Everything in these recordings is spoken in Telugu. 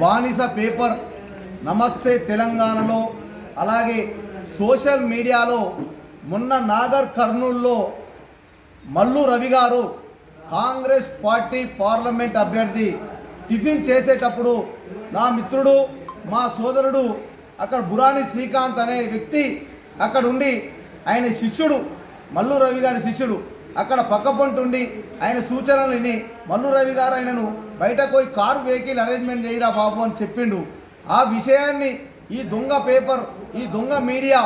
బానిస పేపర్ నమస్తే తెలంగాణలో అలాగే సోషల్ మీడియాలో మొన్న నాగర్ కర్నూల్లో Mallu Ravi garu Congress party parliament అభ్యర్థి టిఫిన్ చేసేటప్పుడు నా మిత్రుడు మా సోదరుడు అక్కడ బురాని శ్రీకాంత్ అనే వ్యక్తి అక్కడ ఉండి ఆయన శిష్యుడు మల్లు రవి గారి శిష్యుడు. అక్కడ పక్కపొంటుండి ఆయన సూచనలు విని మల్లు రవి గారు ఆయనను బయటకు పోయి కారు వెహికల్ అరేంజ్మెంట్ చేయరా బాబు అని చెప్పిండు. ఆ విషయాన్ని ఈ దొంగ పేపర్ ఈ దొంగ మీడియా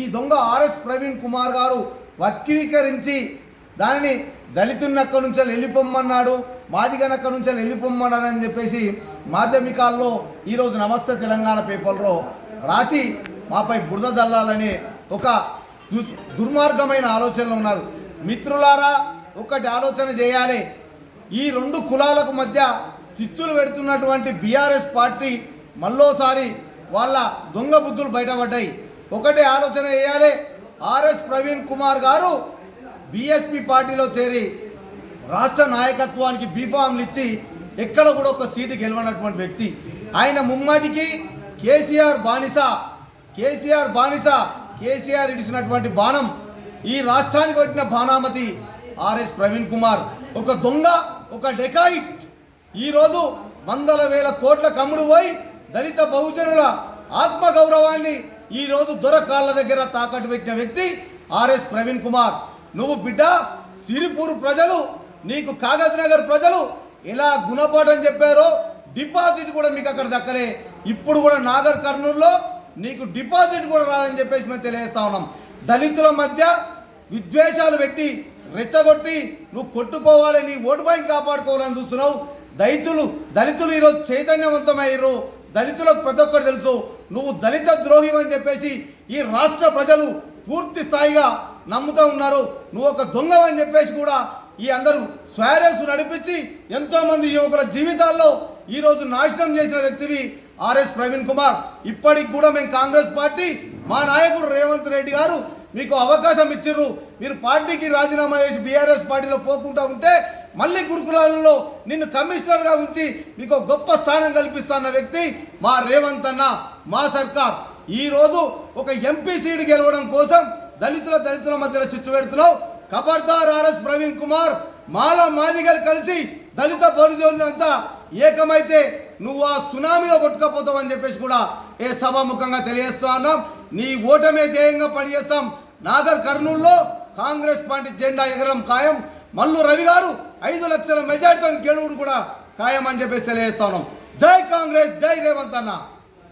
ఈ దొంగ ఆర్ఎస్ ప్రవీణ్ కుమార్ గారు వక్రీకరించి దానిని దళితున్నక్క నుంచి వెళ్ళిపోమ్మన్నాడు మాదిగనక్క నుంచి వెళ్ళిపోమ్మన్నాడు అని చెప్పేసి మాధ్యమికాల్లో ఈరోజు నమస్తే తెలంగాణ పేపర్లో రాసి మాపై బురద జల్లాలనే ఒక దుస్ దుర్మార్గమైన ఆలోచనలు ఉన్నారు. మిత్రులారా ఒకటి ఆలోచన చేయాలి. ఈ రెండు కులాలకు మధ్య చిచ్చులు పెడుతున్నటువంటి బీఆర్ఎస్ పార్టీ మళ్ళోసారి వాళ్ళ దొంగ బుద్ధులు బయటపడ్డాయి. ఒకటే ఆలోచన చేయాలి. ఆర్ఎస్ ప్రవీణ్ కుమార్ గారు బీఎస్పీ పార్టీలో చేరి రాష్ట్ర నాయకత్వానికి బీఫామ్లు ఇచ్చి ఎక్కడ కూడా ఒక సీటు గెలవనటువంటి వ్యక్తి. ఆయన ముమ్మటికి కేసీఆర్ బానిస. కేసీఆర్ బానిస. కేసీఆర్ ఇడిసినటువంటి బాణం. ఈ రాష్ట్రానికి వచ్చిన బాణామతి ఆర్ఎస్ ప్రవీణ్ కుమార్. ఒక దొంగ ఒక డెకాయిట్. ఈరోజు వందల వేల కోట్ల కమ్ముడు పోయి దళిత బహుజనుల ఆత్మగౌరవాన్ని ఈరోజు దొరకాళ్ళ దగ్గర తాకట్టు పెట్టిన వ్యక్తి ఆర్ఎస్ ప్రవీణ్ కుమార్. నువ్వు బిడ్డ సిరిపూర్ ప్రజలు నీకు కాగజ్ నగర్ ప్రజలు ఎలా గుణపాఠం చెప్పారో డిపాజిట్ కూడా మీకు అక్కడ దక్కలే. ఇప్పుడు కూడా నాగర్ కర్నూలులో నీకు డిపాజిట్ కూడా రాదని చెప్పేసి మేము తెలియజేస్తా ఉన్నాం. దళితుల మధ్య విద్వేషాలు పెట్టి రెచ్చగొట్టి నువ్వు కొట్టుకోవాలి నీ ఓటు బ్యాంక్ కాపాడుకోవాలని చూస్తున్నావు. దళితులు దళితులు ఈరోజు చైతన్యవంతమయ్యారు. దళితులకు ప్రతి ఒక్కరు తెలుసు. నువ్వు దళిత ద్రోహి అని చెప్పేసి ఈ రాష్ట్ర ప్రజలు పూర్తి స్థాయిగా నమ్ముతూ ఉన్నారు. నువ్వు ఒక దొంగవని చెప్పేసి కూడా ఈ అందరూ స్వారేసు నడిపించి ఎంతోమంది యువకుల జీవితాల్లో ఈరోజు నాశనం చేసిన వ్యక్తివి ఆర్ఎస్ ప్రవీణ్ కుమార్. ఇప్పటికి కూడా మేము కాంగ్రెస్ పార్టీ మా నాయకుడు రేవంత్ రెడ్డి గారు మీకు అవకాశం ఇచ్చిర్రు. మీరు పార్టీకి రాజీనామా చేసి బీఆర్ఎస్ పార్టీలో పోకుండా ఉంటే మళ్ళీ గురుకులాలలో నిన్ను కమిషనర్గా ఉంచి మీకు గొప్ప స్థానం కల్పిస్తున్న వ్యక్తి మా రేవంత్ అన్న మా సర్కార్. ఈరోజు ఒక ఎంపీ సీటు గెలవడం కోసం దళితుల దళితుల మధ్యలో చిచ్చు పెడుతున్నావు. ఖబర్దార్ ఆర్ఎస్ ప్రవీణ్ కుమార్ మాల మాదిగలు కలిసి దళిత బహుజనులంతా ఏకమైతే నువ్వు ఆ సునామీలో కొట్టుకపోతావని చెప్పేసి కూడా ఏ సభాముఖంగా తెలియజేస్తూ అన్నాం నీ ఓటమే ధ్యేయంగా పనిచేస్తాం. నాగర్ కర్నూలులో కాంగ్రెస్ పార్టీ జెండా ఎగరం ఖాయం. మల్లు రవి గారు ఐదు లక్షల మెజార్టీతో గెలువుడు కూడా ఖాయం అని చెప్పేసి తెలియజేస్తా ఉన్నాం. జై కాంగ్రెస్ జై రేవంత్ అన్న.